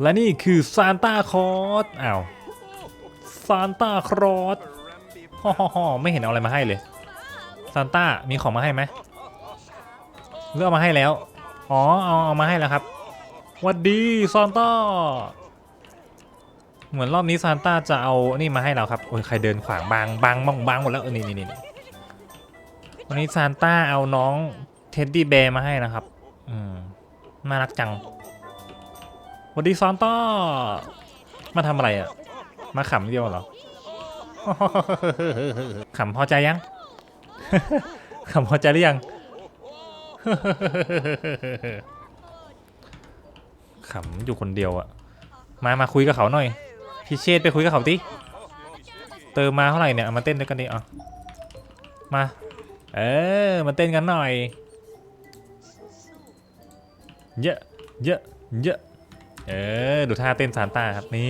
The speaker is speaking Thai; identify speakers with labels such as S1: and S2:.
S1: และนี่คือซานต้าคอสอ้าวซานต้าคลอสฮ่อฮ่อฮ่อไม่เห็นเอาอะไรมาให้เลยซานต้ามีของมาให้ไหมเลือกเอามาให้แล้ว อ๋อเอาเอามาให้แล้วครับวัดดีซานต้าเหมือนรอบนี้ซานต้าจะเอานี่มาให้เราครับโอ้ยใครเดินขวางบางบางบางบางหมดแล้วเออนี่นี่นี่วันนี้ซานต้าเอาน้องเท็ดดี้แบร์มาให้นะครับ อืมน่ารักจัง วัสดีซานต้ามาทำอะไรอะ่ะมาขำเดียวเหรอขำพอใจยังขำพอใจหรือยังขำอยู่คนเดียวอะมามาคุยกับเขาหน่อยพี่เชษไปคุยกับเขาดิเติมมาเท่าไหร่เนี่ยมาเต้นด้วยกันดิเอามา เออมาเต้นกันหน่อย เยอะเยอะเยอะ เออ ดูท่าเต้นซานต้าครับนี่